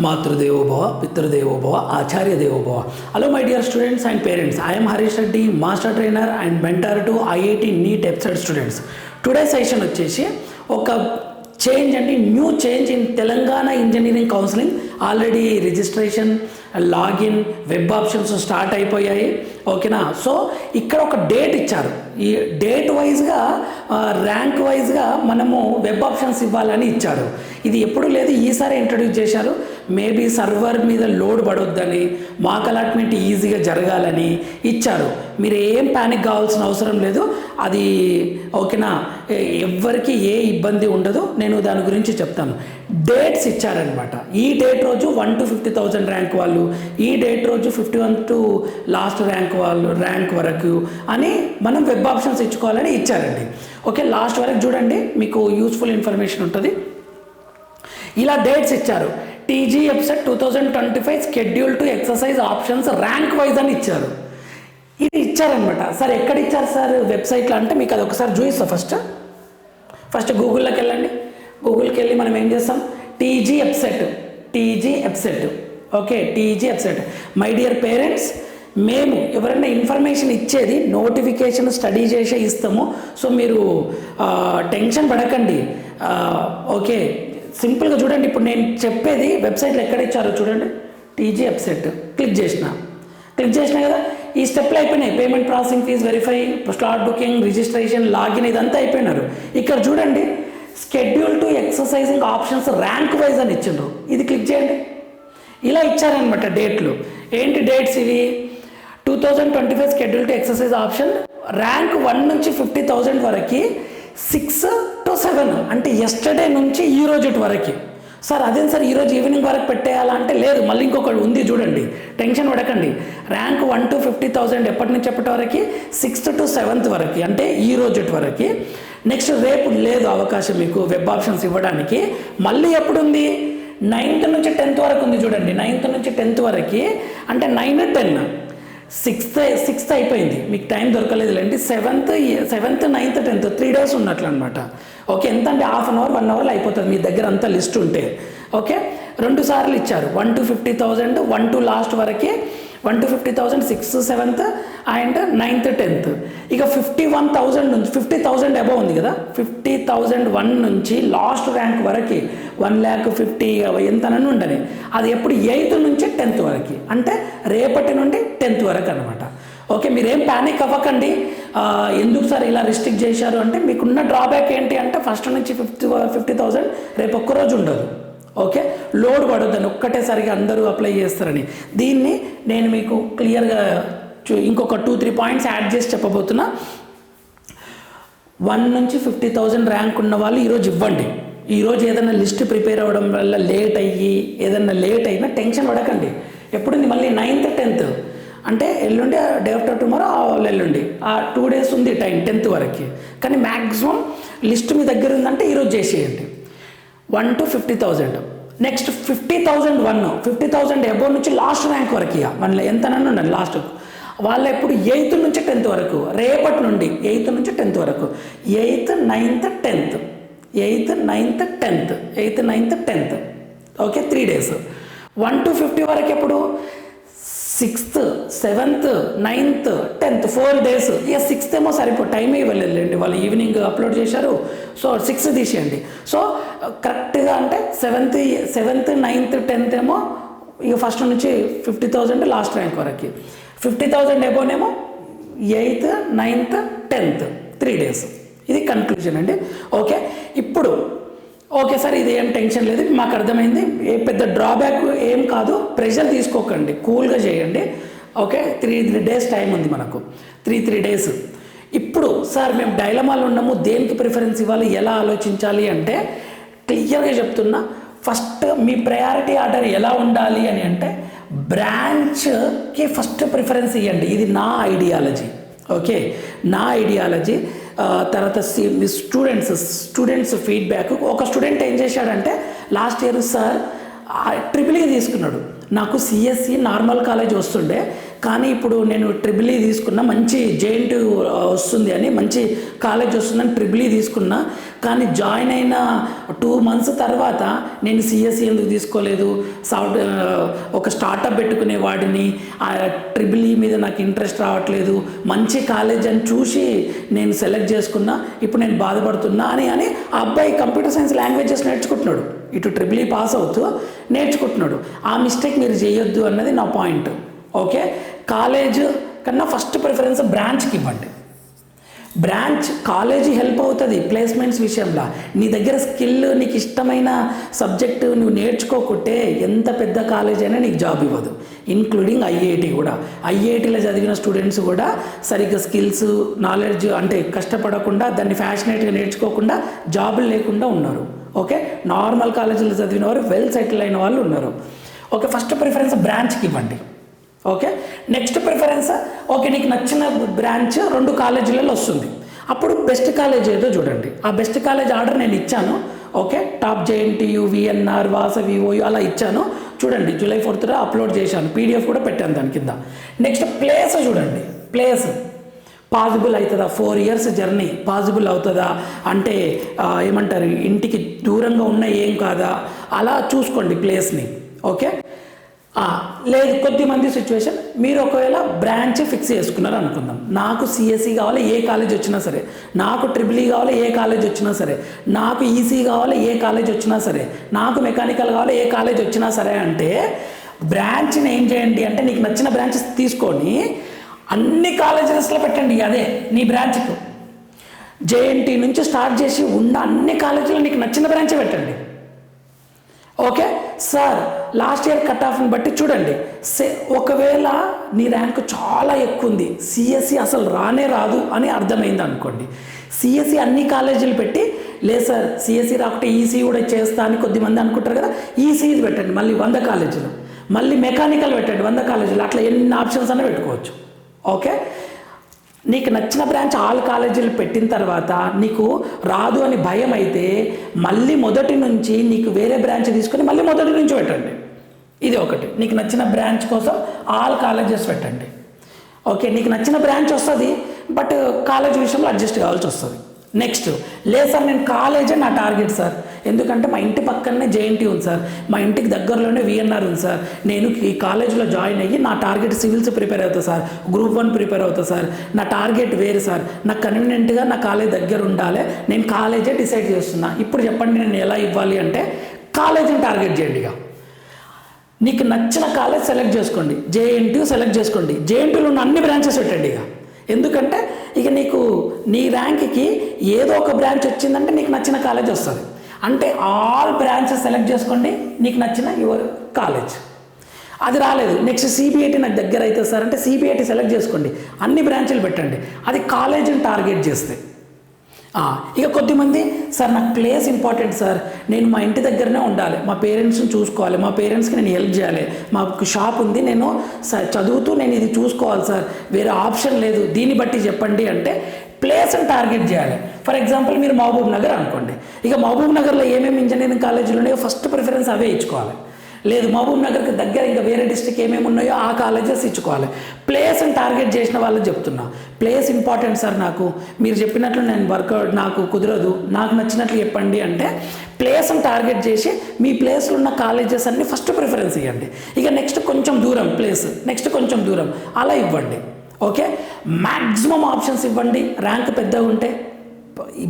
మాతృదేవోభవ పితృదేవోభవ ఆచార్య దేవోభవ hello my dear students and parents I'm Harish Reddy master trainer and mentor to IIT NEET EAPCET students today session వచ్చేసి ఒక change అండి new change in Telangana engineering counselling already registration login web options start అయిపోయాయి. ఓకేనా so ఇక్కడ ఒక date ఇచ్చారు. ఈ date వైజ్గా ర్యాంక్ వైజ్గా మనము వెబ్ ఆప్షన్స్ ఇవ్వాలని ఇచ్చారు. ఇది ఎప్పుడు లేదు ఈసారి ఇంట్రడ్యూస్ చేశారు. మేబీ సర్వర్ మీద లోడ్ పడొద్దని మాక్ అలాట్మెంట్ ఈజీగా జరగాలని ఇచ్చారు. మీరు ఏం ప్యానిక్ కావాల్సిన అవసరం లేదు. అది ఓకేనా ఎవరికి ఏ ఇబ్బంది ఉండదు. నేను దాని గురించి చెప్తాను. డేట్స్ ఇచ్చారనమాట ఈ డేట్ రోజు one two fifty thousand rank వాళ్ళు ఈ డేట్ రోజు fifty one two last rank వాళ్ళు ర్యాంక్ వరకు అని మనం వెబ్ ఆప్షన్స్ ఇచ్చుకోవాలని ఇచ్చారండి. ఓకే లాస్ట్ వరకు చూడండి మీకు యూస్ఫుల్ ఇన్ఫర్మేషన్ ఉంటుంది. ఇలా డేట్స్ ఇచ్చారు. TG EAPCET two thousand twenty five schedule to exercise options rank wise అని ఇచ్చారు. ఇది ఇచ్చారనమాట సార్ ఎక్కడ ఇచ్చారు సార్ వెబ్సైట్లో? అంటే మీకు అది ఒకసారి చూపిస్తా ఫస్ట్. ఫస్ట్ గూగుల్లోకి వెళ్ళండి. గూగుల్కి వెళ్ళి మనం ఏం చేస్తాం? TG EAPCET TG EAPCET okay TG EAPCET my dear parents మేము ఎవరైనా ఇన్ఫర్మేషన్ ఇచ్చేది నోటిఫికేషన్ స్టడీ చేసే ఇస్తాము. సో మీరు టెన్షన్ పడకండి. ఓకే సింపుల్గా చూడండి. ఇప్పుడు నేను చెప్పేది వెబ్సైట్లో ఎక్కడ ఇచ్చారో చూడండి. టీజీ వెబ్సైట్ క్లిక్ చేసిన. క్లిక్ చేసిన కదా? ఈ స్టెప్లు అయిపోయినాయి. Payment processing fee verify slot booking registration login ఇదంతా అయిపోయినారు. ఇక్కడ చూడండి. Schedule to exercising options rank wise అని ఇచ్చిండ్రు. ఇది క్లిక్ చేయండి. ఇలా ఇచ్చారనమాట డేట్లు ఏంటి డేట్స్ ఇవి? Two thousand twenty five schedule to exercise option rank one నుంచి ఫిఫ్టీ థౌజండ్ వరకు సిక్స్ టు సెవెన్ అంటే ఎస్టర్డే నుంచి ఈ రోజు వరకు. సార్ అదేం సార్ ఈరోజు ఈవినింగ్ వరకు పెట్టేయాలా అంటే లేదు మళ్ళీ ఇంకొకటి ఉంది చూడండి టెన్షన్ పడకండి. Rank one to fifty thousand ఎప్పటి నుంచి ఎప్పటి వరకు? సిక్స్త్ టు సెవెంత్ వరకు అంటే ఈ రోజు వరకు. నెక్స్ట్ రేపు లేదు అవకాశం మీకు వెబ్ ఆప్షన్స్ ఇవ్వడానికి. మళ్ళీ ఎప్పుడు ఉంది? నైన్త్ నుంచి టెన్త్ వరకు ఉంది చూడండి నైన్త్ నుంచి టెన్త్ వరకు. అంటే నైన్ టెన్ సిక్స్త్ సిక్స్త్ అయిపోయింది. మీకు time దొరకలేదులేండి. Seventh seventh ninth tenth three days ఉన్నట్లు అనమాట ఓకే ఎంత అంటే హాఫ్ అన్ అవర్ వన్ అవర్లో అయిపోతుంది మీ దగ్గర అంతా లిస్ట్ ఉంటే. ఓకే రెండు సార్లు ఇచ్చారు. One to fifty thousand one to last వరకే one to fifty thousand sixth seventh and ninth tenth. ఇక ఫిఫ్టీ వన్ థౌజండ్ నుంచి ఫిఫ్టీ థౌజండ్ అబవ్ ఉంది కదా ఫిఫ్టీ థౌజండ్ వన్ నుంచి లాస్ట్ ర్యాంక్ వరకు వన్ ల్యాక్ ఫిఫ్టీ ఎంతనని ఉండని అది ఎప్పుడు ఎయిత్ నుంచి టెన్త్ వరకు అంటే రేపటి నుండి టెన్త్ వరకు అనమాట ఓకే మీరేం ప్యానిక్ అవ్వకండి. ఎందుకు సార్ ఇలా రిస్ట్రిక్ట్ చేశారు అంటే మీకున్న డ్రాబ్యాక్ ఏంటి అంటే ఫస్ట్ నుంచి ఫిఫ్టీ ఫిఫ్టీ థౌజండ్ రేపు ఒక్కరోజు ఉండదు. ఓకే? లోడ్ పడొద్దని ఒక్కటేసారిగా అందరూ అప్లై చేస్తారని. దీన్ని నేను మీకు క్లియర్గా చూ ఇంకొక టూ త్రీ పాయింట్స్ యాడ్ చేసి చెప్పబోతున్నా. వన్ నుంచి ఫిఫ్టీ థౌజండ్ ర్యాంక్ ఉన్న వాళ్ళు ఈరోజు ఇవ్వండి. ఈరోజు ఏదైనా లిస్ట్ ప్రిపేర్ అవ్వడం వల్ల లేట్ అయ్యి ఏదైనా లేట్ అయినా టెన్షన్ పడకండి. ఎప్పుడుంది? మళ్ళీ నైన్త్ టెన్త్ అంటే ఎల్లుండి డే ఆఫ్టర్ టుమారో ఎల్లుండి. ఆ టూ డేస్ ఉంది టైం టెన్త్ వరకు. కానీ మ్యాక్సిమం లిస్ట్ మీ దగ్గర ఉందంటే ఈరోజు చేసేయండి. One to fifty thousand next fifty thousand one fifty thousand above నుంచి లాస్ట్ ర్యాంక్ వరకు ఇక మన ఎంతనన్నా ఉండండి లాస్ట్ వాళ్ళు ఎప్పుడు ఎయిత్ నుంచి టెన్త్ వరకు రేపటి నుండి ఎయిత్ నుంచి టెన్త్ వరకు eighth ninth tenth eighth ninth tenth eighth ninth tenth okay three days one to fifty వరకు ఎప్పుడు? Sixth seventh ninth tenth four days. ఇక సిక్స్త్ ఏమో సరిపో టైమే ఇవ్వలేదులేండి. వాళ్ళు ఈవినింగ్ అప్లోడ్ చేశారు. సో సిక్స్త్ తీసేయండి. సో కరెక్ట్గా అంటే సెవెంత్ సెవెంత్ నైన్త్ టెన్త్ ఏమో ఇక ఫస్ట్ నుంచి ఫిఫ్టీ థౌజండ్ లాస్ట్ ర్యాంక్ వరకు. Fifty thousand ఎబోనేమో eighth ninth tenth. Three days. ఇది కన్క్లూజన్ అండి. ఓకే. ఇప్పుడు ఓకే సార్ ఇది ఏం టెన్షన్ లేదు మాకు అర్థమైంది. ఏ పెద్ద డ్రాబ్యాక్ ఏం కాదు ప్రెషర్ తీసుకోకండి కూల్గా చేయండి. Okay three three days time ఉంది మనకు. త్రీ త్రీ డేస్ ఇప్పుడు సార్ మేము డైలమాలు ఉన్నాము దేనికి ప్రిఫరెన్స్ ఇవ్వాలి ఎలా ఆలోచించాలి అంటే క్లియర్గా చెప్తున్నా ఫస్ట్ మీ ప్రయారిటీ ఆర్డర్ ఎలా ఉండాలి అని అంటే బ్రాంచ్కి ఫస్ట్ ప్రిఫరెన్స్ ఇవ్వండి ఇది నా ఐడియాలజీ ఓకే నా ఐడియాలజీ తర్వాత సి- మీ స్టూడెంట్స్ స్టూడెంట్స్ ఫీడ్బ్యాక్ ఒక స్టూడెంట్ ఏం చేశాడంటే last year sir triple E తీసుకున్నాడు. నాకు సిఎస్సి నార్మల్ కాలేజ్ వస్తుండే. కానీ ఇప్పుడు నేను ట్రిపుల్ ఈ e తీసుకున్నా మంచి జాయింట్ వస్తుంది అని మంచి కాలేజ్ వస్తుందని ట్రిపుల్ ఈ e తీసుకున్నా కానీ జాయిన్ అయిన టూ మంత్స్ తర్వాత నేను సిఎస్సి ఎందుకు తీసుకోలేదు? సాఫ్ట్ ఒక స్టార్టప్ పెట్టుకునే వాడిని ఆ ట్రిపుల్ ఈ మీద నాకు ఇంట్రెస్ట్ రావట్లేదు మంచి కాలేజ్ అని చూసి నేను సెలెక్ట్ చేసుకున్నా ఇప్పుడు నేను బాధపడుతున్నా అని అని ఆ అబ్బాయి కంప్యూటర్ సైన్స్ లాంగ్వేజెస్ నేర్చుకుంటున్నాడు. ఇటు ట్రిబుల్ ఈ పాస్ అవుతూ నేర్చుకుంటున్నాడు. ఆ మిస్టేక్ మీరు చేయొద్దు అన్నది నా పాయింట్ ఓకే? కాలేజ్ కన్నా ఫస్ట్ ప్రిఫరెన్స్ బ్రాంచ్కి ఇవ్వండి. బ్రాంచ్ కాలేజీ హెల్ప్ అవుతుంది ప్లేస్మెంట్స్ విషయంలో. నీ దగ్గర స్కిల్ నీకు ఇష్టమైన సబ్జెక్టు నువ్వు నేర్చుకోకుంటే ఎంత పెద్ద కాలేజ్ అయినా నీకు జాబ్ ఇవ్వదు. ఇంక్లూడింగ్ ఐఐటి కూడా. ఐఐటీలో చదివిన స్టూడెంట్స్ కూడా సరిగ్గా స్కిల్స్ నాలెడ్జ్ అంటే కష్టపడకుండా దాన్ని ఫ్యాషనేట్గా నేర్చుకోకుండా జాబులు లేకుండా ఉన్నారు. ఓకే? నార్మల్ కాలేజీలో చదివిన వారు వెల్ సెటిల్ అయిన వాళ్ళు ఉన్నారు. ఓకే? ఫస్ట్ ప్రిఫరెన్స్ బ్రాంచ్కి ఇవ్వండి. ఓకే? నెక్స్ట్ ప్రిఫరెన్స్ ఓకే నీకు నచ్చిన బ్రాంచ్ రెండు కాలేజీలలో వస్తుంది. అప్పుడు బెస్ట్ కాలేజ్ ఏదో చూడండి. ఆ బెస్ట్ కాలేజ్ ఆర్డర్ నేను ఇచ్చాను. Okay? Top JNTU VNR Vasavi OU అలా ఇచ్చాను. చూడండి జూలై ఫోర్త్లో అప్లోడ్ చేశాను. పీడిఎఫ్ కూడా పెట్టాను దాని కింద. నెక్స్ట్ ప్లేస్ చూడండి. ప్లేస్ పాసిబుల్ అవుతుందా? ఫోర్ ఇయర్స్ జర్నీ పాసిబుల్ అవుతుందా? అంటే ఏమంటారు? ఇంటికి దూరంగా ఉన్న ఏం కాదా? అలా చూసుకోండి ప్లేస్ని ఓకే? లేదు కొద్దిమంది సిచ్యువేషన్ మీరు ఒకవేళ బ్రాంచ్ ఫిక్స్ చేసుకున్నారు అనుకుందాం. నాకు సిఎస్సి కావాలి ఏ కాలేజ్ వచ్చినా సరే. నాకు ట్రిపుల్ ఈ e కావాలి ఏ కాలేజ్ వచ్చినా సరే. నాకు ఈసీ కావాలి ఏ కాలేజ్ వచ్చినా సరే. నాకు మెకానికల్ కావాలి ఏ కాలేజ్ వచ్చినా సరే అంటే బ్రాంచ్ని ఏం చేయండి అంటే నీకు నచ్చిన బ్రాంచ్ తీసుకొని అన్ని కాలేజెస్లో పెట్టండి అదే నీ బ్రాంచ్కు జేఎన్టీ నుంచి స్టార్ట్ చేసి ఉన్న అన్ని కాలేజీలో నీకు నచ్చిన బ్రాంచే పెట్టండి. Okay? Sir last year cut ఆఫ్ని బట్టి చూడండి. సే ఒకవేళ నీ ర్యాంక్ చాలా ఎక్కువ ఉంది సిఎస్సి అసలు రానే రాదు అని అర్థమైంది అనుకోండి. సిఎస్సి అన్ని కాలేజీలు పెట్టి లేదు సార్ సిఎస్సి రాకుంటే ఈసీ కూడా చేస్తా అని కొద్దిమంది అనుకుంటారు కదా ఈసీ పెట్టండి మళ్ళీ వంద కాలేజీలు. మళ్ళీ మెకానికల్ పెట్టండి వంద కాలేజీలు అట్లా ఎన్ని ఆప్షన్స్ అన్న పెట్టుకోవచ్చు. ఓకే? నీకు నచ్చిన బ్రాంచ్ ఆల్ కాలేజీలు పెట్టిన తర్వాత నీకు రాదు అని భయం అయితే మళ్ళీ మొదటి నుంచి నీకు వేరే బ్రాంచ్ తీసుకొని మళ్ళీ మొదటి నుంచి పెట్టండి. ఇది ఒకటి. నీకు నచ్చిన బ్రాంచ్ కోసం ఆల్ కాలేజెస్ పెట్టండి. ఓకే నీకు నచ్చిన బ్రాంచ్ వస్తుంది బట్ కాలేజ్ విషయంలో అడ్జస్ట్ కావాల్సి వస్తుంది. నెక్స్ట్ లేదు సార్ నేను కాలేజే నా టార్గెట్ సార్. ఎందుకంటే మా ఇంటి పక్కనే జేఎన్టీ ఉంది సార్. మా ఇంటికి దగ్గరలోనే విఎన్ఆర్ ఉంది సార్. నేను ఈ కాలేజ్లో జాయిన్ అయ్యి నా టార్గెట్ సివిల్స్ ప్రిపేర్ అవుతా సార్. గ్రూప్ వన్ ప్రిపేర్ అవుతా సార్. నా టార్గెట్ వేరు సార్. నాకు కన్వీనియంట్గా నా కాలేజ్ దగ్గర ఉండాలి. నేను కాలేజే డిసైడ్ చేస్తున్నా. ఇప్పుడు చెప్పండి నేను ఎలా ఇవ్వాలి అంటే కాలేజీని టార్గెట్ చేయండి ఇక. నీకు నచ్చిన కాలేజ్ సెలెక్ట్ చేసుకోండి. జేఎన్టీ సెలెక్ట్ చేసుకోండి. జేఎన్టీలో ఉన్న అన్ని బ్రాంచెస్ పెట్టండి ఇక. ఎందుకంటే ఇక నీకు నీ ర్యాంక్కి ఏదో ఒక బ్రాంచ్ వచ్చిందంటే నీకు నచ్చిన కాలేజ్ వస్తుంది. అంటే ఆల్ బ్రాంచెస్ సెలెక్ట్ చేసుకోండి. నీకు నచ్చిన యువర్ కాలేజ్ అది రాలేదు. నెక్స్ట్ సిబిఐటి నాకు దగ్గర అయితే సార్ అంటే సిబిఐటి సెలెక్ట్ చేసుకోండి. అన్ని బ్రాంచ్లు పెట్టండి. అది కాలేజీని టార్గెట్ చేస్తే. ఇక కొద్దిమంది సార్ నాకు ప్లేస్ ఇంపార్టెంట్ సార్. నేను మా ఇంటి దగ్గరనే ఉండాలి. మా పేరెంట్స్ని చూసుకోవాలి. మా పేరెంట్స్కి నేను హెల్ప్ చేయాలి. మాకు షాప్ ఉంది. నేను చదువుతూ నేను ఇది చూసుకోవాలి సార్. వేరే ఆప్షన్ లేదు. దీన్ని బట్టి చెప్పండి అంటే ప్లేస్ని టార్గెట్ చేయాలి. ఫర్ ఎగ్జాంపుల్ మీరు మహబూబ్ నగర్ అనుకోండి. ఇక మహబూబ్ నగర్లో ఏమేమి ఇంజనీరింగ్ కాలేజీలు ఉన్నాయో ఫస్ట్ ప్రిఫరెన్స్ అవే ఇచ్చుకోవాలి. లేదు మహబూబ్ నగర్కి దగ్గర ఇంకా వేరే డిస్ట్రిక్ట్ ఏమేమి ఉన్నాయో ఆ కాలేజెస్ ఇచ్చుకోవాలి. ప్లేస్ని టార్గెట్ చేసిన వాళ్ళు చెప్తున్నా. ప్లేస్ ఇంపార్టెంట్ సార్ నాకు. మీరు చెప్పినట్లు నేను వర్కౌట్ నాకు కుదరదు. నాకు నచ్చినట్లు చెప్పండి అంటే ప్లేస్ని టార్గెట్ చేసి మీ ప్లేస్లో ఉన్న కాలేజెస్ అన్ని ఫస్ట్ ప్రిఫరెన్స్ ఇవ్వండి. ఇక నెక్స్ట్ కొంచెం దూరం ప్లేస్ నెక్స్ట్ కొంచెం దూరం. అలా ఇవ్వండి. ఓకే? మ్యాక్సిమం ఆప్షన్స్ ఇవ్వండి. ర్యాంక్ పెద్దగా ఉంటే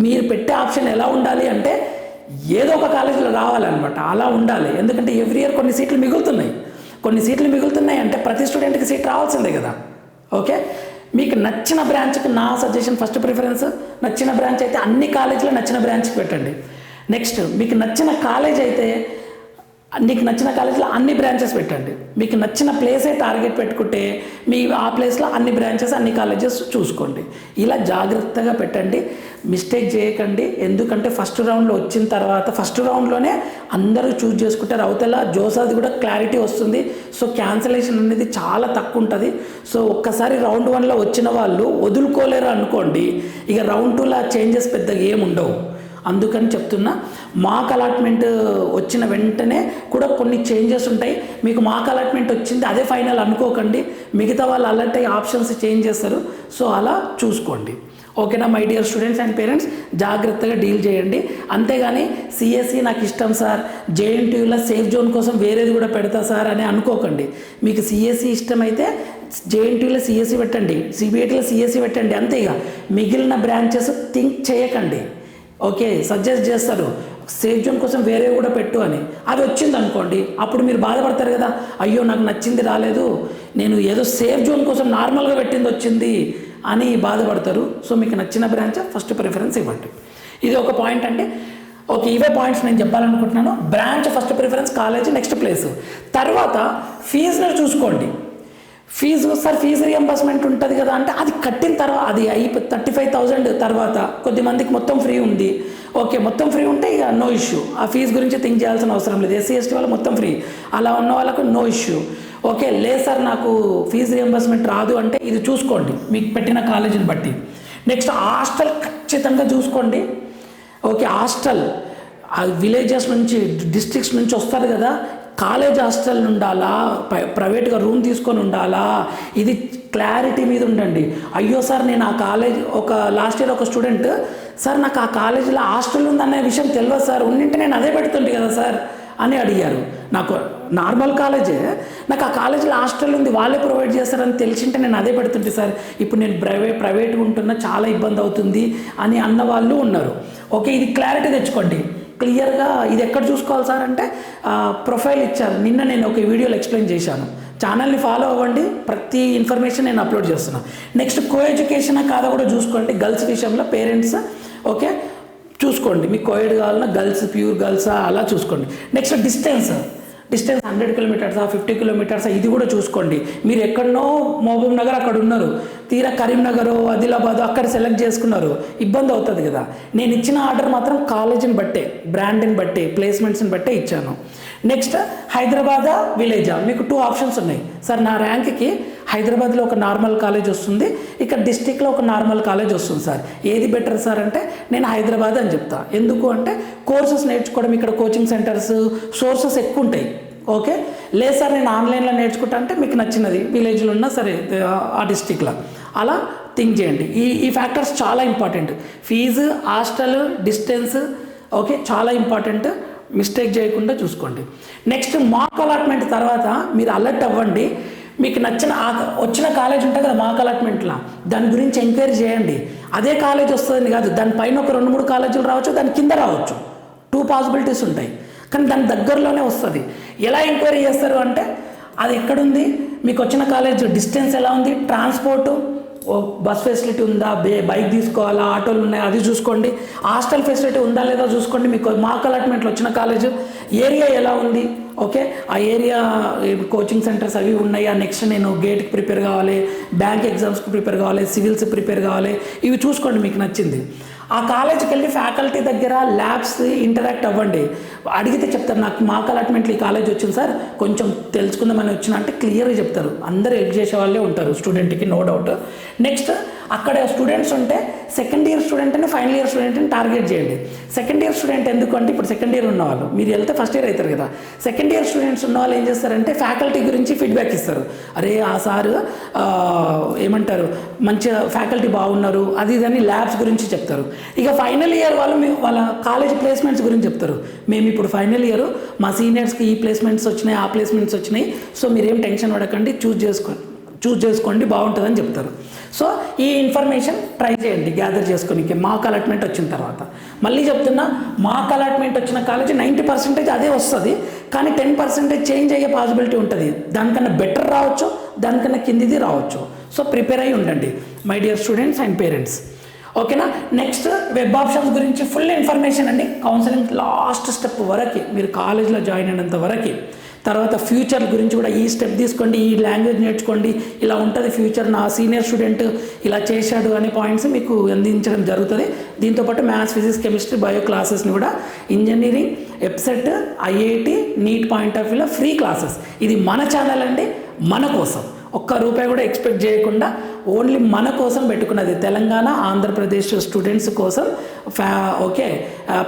మీరు పెట్టే ఆప్షన్ ఎలా ఉండాలి అంటే ఏదో ఒక కాలేజీలో రావాలన్నమాట. అలా ఉండాలి. ఎందుకంటే ఎవ్రీ ఇయర్ కొన్ని సీట్లు మిగులుతున్నాయి. కొన్ని సీట్లు మిగులుతున్నాయి అంటే ప్రతి స్టూడెంట్కి సీట్ రావాల్సిందే కదా. ఓకే? మీకు నచ్చిన బ్రాంచ్కి నా సజెషన్ ఫస్ట్ ప్రిఫరెన్స్. నచ్చిన బ్రాంచ్ అయితే అన్ని కాలేజీలో నచ్చిన బ్రాంచ్కి పెట్టండి. నెక్స్ట్ మీకు నచ్చిన కాలేజ్ అయితే నీకు నచ్చిన కాలేజ్లో అన్ని బ్రాంచెస్ పెట్టండి. మీకు నచ్చిన ప్లేసే టార్గెట్ పెట్టుకుంటే మీ ఆ ప్లేస్లో అన్ని బ్రాంచెస్ అన్ని కాలేజెస్ చూసుకోండి. ఇలా జాగ్రత్తగా పెట్టండి. మిస్టేక్ చేయకండి. ఎందుకంటే ఫస్ట్ రౌండ్లో వచ్చిన తర్వాత ఫస్ట్ రౌండ్లోనే అందరూ చూజ్ చేసుకుంటారు. అవతల జోసాది కూడా క్లారిటీ వస్తుంది. సో క్యాన్సలేషన్ అనేది చాలా తక్కువ ఉంటుంది. సో ఒక్కసారి రౌండ్ వన్లో వచ్చిన వాళ్ళు వదులుకోలేరు అనుకోండి. ఇక రౌండ్ టూలో చేంజెస్ పెద్దగా ఏముండవు. ఉండవు అందుకని చెప్తున్నా మాక్ అలాట్మెంట్ uh, వచ్చిన వెంటనే కూడా కొన్ని చేంజెస్ ఉంటాయి. మీకు మాక్ అలాట్మెంట్ వచ్చింది అదే ఫైనల్ అనుకోకండి. మిగతా వాళ్ళు అలర్ట్ అయ్యి ఆప్షన్స్ చేంజ్ చేస్తారు. సో అలా చూసుకోండి. ఓకేనా my dear students and parents? జాగ్రత్తగా డీల్ చేయండి. అంతేగాని సిఎస్సి నాకు ఇష్టం సార్. జేఎన్టీయూలో సేఫ్ జోన్ కోసం వేరేది కూడా పెడతా సార్ అని అనుకోకండి. మీకు సిఎస్సి ఇష్టమైతే జేఎన్టీయూలో సిఎస్సి పెట్టండి. సిబిఐటీలో సిఎస్సి పెట్టండి. అంతేగా. మిగిలిన బ్రాంచెస్ థింక్ చేయకండి. ఓకే సజెస్ట్ చేస్తారు. సేఫ్ జోన్ కోసం వేరే కూడా పెట్టు అని. అది వచ్చింది అనుకోండి అప్పుడు మీరు బాధపడతారు కదా. అయ్యో నాకు నచ్చింది రాలేదు. నేను ఏదో సేఫ్ జోన్ కోసం నార్మల్గా పెట్టింది వచ్చింది అని బాధపడతారు. సో మీకు నచ్చిన బ్రాంచ్ ఫస్ట్ ప్రిఫరెన్స్ ఇవ్వండి. ఇది ఒక పాయింట్ అంటే ఓకే ఇవే పాయింట్స్ నేను చెప్పాలనుకుంటున్నాను. Branch first preference college next place తర్వాత ఫీజును చూసుకోండి. ఫీజు సార్ ఫీజు రియంబర్స్మెంట్ ఉంటుంది కదా అంటే అది కట్టిన తర్వాత అది అయిపోయి థర్టీ ఫైవ్ థౌజండ్ తర్వాత కొద్ది మందికి మొత్తం ఫ్రీ ఉంది. ఓకే మొత్తం ఫ్రీ ఉంటే ఇక నో ఇష్యూ ఆ ఫీజు గురించి థింక్ చేయాల్సిన అవసరం లేదు. ఎస్సీ ఎస్టీ వాళ్ళు మొత్తం ఫ్రీ అలా ఉన్న వాళ్ళకు నో ఇష్యూ ఓకే లేదు సార్ నాకు ఫీజు రియంబర్స్మెంట్ రాదు అంటే ఇది చూసుకోండి. మీకు పెట్టిన కాలేజీని బట్టి. నెక్స్ట్ హాస్టల్ ఖచ్చితంగా చూసుకోండి. ఓకే హాస్టల్ ఆ విలేజెస్ నుంచి డిస్ట్రిక్ట్స్ నుంచి వస్తారు కదా. కాలేజ్ హాస్టల్ ఉండాలా ప్రైవేట్గా రూమ్ తీసుకొని ఉండాలా? ఇది క్లారిటీ మీద ఉండండి. అయ్యో సార్ నేను ఆ కాలేజ్ ఒక లాస్ట్ ఇయర్ ఒక స్టూడెంట్. సార్ నాకు ఆ కాలేజీలో హాస్టల్ ఉందనే విషయం తెలియదు సార్. ఉండింటే నేను అదే పెడుతుంటే కదా సార్ అని అడిగారు. నాకు నార్మల్ కాలేజే. నాకు ఆ కాలేజీలో హాస్టల్ ఉంది వాళ్ళే ప్రొవైడ్ చేస్తారని తెలిసింటే నేను అదే పెడుతుంటే సార్. ఇప్పుడు నేను ప్రైవేట్ ప్రైవేట్గా ఉంటున్నా చాలా ఇబ్బంది అవుతుంది అని అన్న వాళ్ళు ఉన్నారు. ఓకే ఇది క్లారిటీ తెచ్చుకోండి. క్లియర్గా ఇది ఎక్కడ చూసుకోవాలి సార్ అంటే ప్రొఫైల్ ఇచ్చారు. నిన్న నేను ఒక వీడియోలో ఎక్స్ప్లెయిన్ చేశాను. ఛానల్ని ఫాలో అవ్వండి. ప్రతి ఇన్ఫర్మేషన్ నేను అప్లోడ్ చేస్తున్నాను నెక్స్ట్ కో ఎడ్యుకేషన్ కాదా కూడా చూసుకోండి. గర్ల్స్ విషయంలో పేరెంట్స్ ఓకే? చూసుకోండి. మీకు కోయిడ్ కావాలన్నా గర్ల్స్ ప్యూర్ గర్ల్సా అలా చూసుకోండి. Next distance. డిస్టెన్స్ హండ్రెడ్ కిలోమీటర్సా ఫిఫ్టీ కిలోమీటర్సా ఇది కూడా చూసుకోండి. మీరు ఎక్కడనో మహబూబ్ నగర్ అక్కడ ఉన్నారు. తీరా కరీంనగర్ ఆదిలాబాద్ అక్కడ సెలెక్ట్ చేసుకున్నారు. ఇబ్బంది అవుతుంది కదా. నేను ఇచ్చిన ఆర్డర్ మాత్రం కాలేజీని బట్టే బ్రాండ్ని బట్టే ప్లేస్మెంట్స్ని బట్టే ఇచ్చాను. నెక్స్ట్ హైదరాబాదా విలేజా? మీకు టూ ఆప్షన్స్ ఉన్నాయి. సార్ నా ర్యాంక్కి హైదరాబాద్లో ఒక నార్మల్ కాలేజ్ వస్తుంది. ఇక్కడ డిస్టిక్లో ఒక నార్మల్ కాలేజ్ వస్తుంది సార్. ఏది బెటర్ సార్ అంటే నేను హైదరాబాద్ అని చెప్తా. ఎందుకు అంటే కోర్సెస్ నేర్చుకోవడం ఇక్కడ కోచింగ్ సెంటర్స్ సోర్సెస్ ఎక్కువ ఉంటాయి ఓకే? లేదు సార్ నేను ఆన్లైన్లో నేర్చుకుంటా అంటే మీకు నచ్చినది. విలేజ్లో ఉన్నా సరే ఆ డిస్టిక్లో. అలా థింక్ చేయండి. ఈ ఈ ఫ్యాక్టర్స్ చాలా important. Fee hostel distance okay? చాలా ఇంపార్టెంట్. మిస్టేక్ చేయకుండా చూసుకోండి. నెక్స్ట్ మార్క్ అలాట్మెంట్ తర్వాత మీరు అలర్ట్ అవ్వండి. మీకు నచ్చిన వచ్చిన కాలేజ్ ఉంటుంది కదా మాక్ అలాట్మెంట్లో దాని గురించి ఎంక్వైరీ చేయండి. అదే కాలేజ్ వస్తుందని కాదు దానిపైన ఒక రెండు మూడు కాలేజీలు రావచ్చు దాని కింద రావచ్చు. టూ పాసిబిలిటీస్ ఉంటాయి. కానీ దాని దగ్గరలోనే వస్తుంది. ఎలా ఎంక్వైరీ చేస్తారు అంటే అది ఎక్కడుంది మీకు వచ్చిన కాలేజ్ డిస్టెన్స్ ఎలా ఉంది ట్రాన్స్పోర్టు ఓ బస్ ఫెసిలిటీ ఉందా బే బైక్ తీసుకోవాలా ఆటోలు ఉన్నాయా అది చూసుకోండి. హాస్టల్ ఫెసిలిటీ ఉందా లేదా చూసుకోండి. మీకు మాకు అలాట్మెంట్లో వచ్చిన కాలేజ్ ఏరియా ఎలా ఉంది ఓకే? ఆ ఏరియా కోచింగ్ సెంటర్స్ అవి ఉన్నాయా. నెక్స్ట్ నేను గేట్కి ప్రిపేర్ కావాలి బ్యాంక్ ఎగ్జామ్స్కి ప్రిపేర్ కావాలి సివిల్స్ ప్రిపేర్ కావాలి. ఇవి చూసుకోండి మీకు నచ్చింది. ఆ కాలేజీకి వెళ్ళి ఫ్యాకల్టీ దగ్గర ల్యాబ్స్ ఇంటరాక్ట్ అవ్వండి. అడిగితే చెప్తారు నాకు మాకు అలాట్మెంట్లు ఈ కాలేజ్ వచ్చింది సార్ కొంచెం తెలుసుకుందామని వచ్చిన అంటే క్లియర్గా చెప్తారు. అందరూ హెల్ప్ చేసే వాళ్ళే ఉంటారు స్టూడెంట్కి నో డౌట్. నెక్స్ట్ అక్కడ స్టూడెంట్స్ ఉంటే సెకండ్ ఇయర్ స్టూడెంట్ అని ఫైనల్ ఇయర్ స్టూడెంట్ని టార్గెట్ చేయండి. సెకండ్ ఇయర్ స్టూడెంట్ ఎందుకు అంటే ఇప్పుడు సెకండ్ ఇయర్ ఉన్నవాళ్ళు మీరు వెళ్తే ఫస్ట్ ఇయర్ అవుతారు కదా. సెకండ్ ఇయర్ స్టూడెంట్స్ ఉన్న వాళ్ళు ఏం చేస్తారంటే ఫ్యాకల్టీ గురించి ఫీడ్బ్యాక్ ఇస్తారు. అరే ఆ సారు ఏమంటారు మంచిగా ఫ్యాకల్టీ బాగున్నారు అది ఇదని ల్యాబ్స్ గురించి చెప్తారు. ఇక ఫైనల్ ఇయర్ వాళ్ళు మీ వాళ్ళ కాలేజ్ ప్లేస్మెంట్స్ గురించి చెప్తారు. మేము ఇప్పుడు ఫైనల్ ఇయర్ మా సీనియర్స్కి ఈ ప్లేస్మెంట్స్ వచ్చినాయి ఆ ప్లేస్మెంట్స్ వచ్చినాయి. సో మీరేం టెన్షన్ పడకండి చూస్ చేసుకోండి చూస్ చేసుకోండి బాగుంటుందని చెప్తారు. సో ఈ ఇన్ఫర్మేషన్ ట్రై చేయండి గ్యాదర్ చేసుకోనికి. మాక్ అలాట్మెంట్ వచ్చిన తర్వాత. మళ్ళీ చెప్తున్నా మాక్ అలాట్మెంట్ వచ్చిన కాలేజీ నైంటీ పర్సెంటేజ్ అదే వస్తుంది కానీ టెన్ పర్సెంటేజ్ చేంజ్ అయ్యే పాసిబిలిటీ ఉంటుంది. దానికన్నా బెటర్ రావచ్చు దానికన్నా కిందిది రావచ్చు. సో ప్రిపేర్ అయి ఉండండి my dear students and parents. ఓకేనా? నెక్స్ట్ వెబ్ ఆప్షన్స్ గురించి ఫుల్ ఇన్ఫర్మేషన్ అండి. కౌన్సిలింగ్ లాస్ట్ స్టెప్ వరకు. మీరు కాలేజ్లో జాయిన్ అయినంత వరకు. తర్వాత ఫ్యూచర్ గురించి కూడా ఈ స్టెప్ తీసుకోండి ఈ లాంగ్వేజ్ నేర్చుకోండి. ఇలా ఉంటుంది ఫ్యూచర్ నా సీనియర్ స్టూడెంట్ ఇలా చేశాడు అనే పాయింట్స్ మీకు అందించడం జరుగుతుంది. దీంతోపాటు మ్యాథ్స్ ఫిజిక్స్ కెమిస్ట్రీ బయో క్లాసెస్ని కూడా engineering EAPCET IIT NEET point of వ్యూలో ఫ్రీ క్లాసెస్ ఇది మన ఛానల్ అండి మన కోసం. ఒక్క రూపాయి కూడా ఎక్స్పెక్ట్ చేయకుండా ఓన్లీ మన కోసం పెట్టుకున్నది. తెలంగాణ ఆంధ్రప్రదేశ్ స్టూడెంట్స్ కోసం ఫ్యా ఓకే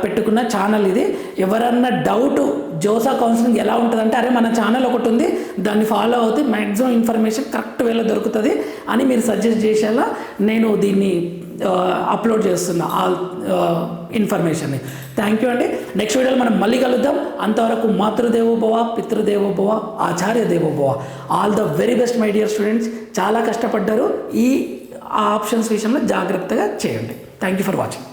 పెట్టుకున్న ఛానల్ ఇది. ఎవరన్నా డౌట్ జోసా కౌన్సిలింగ్ ఎలా ఉంటుందంటే అరే మన ఛానల్ ఒకటి ఉంది దాన్ని ఫాలో అవుతే మ్యాక్సిమం ఇన్ఫర్మేషన్ కరెక్ట్ వేలో దొరుకుతుంది అని మీరు సజెస్ట్ చేసేలా నేను దీన్ని అప్లోడ్ చేస్తున్నా. ఇన్ఫర్మేషన్ని థ్యాంక్ యూ అండి. నెక్స్ట్ వీడియోలో మనం మళ్ళీ కలుద్దాం. అంతవరకు మాతృదేవోభవ పితృదేవోభవ ఆచార్య దేవోభవ all the very best my dear students చాలా కష్టపడ్డారు. ఈ ఆప్షన్స్ విషయంలో జాగ్రత్తగా చేయండి. Thank you for watching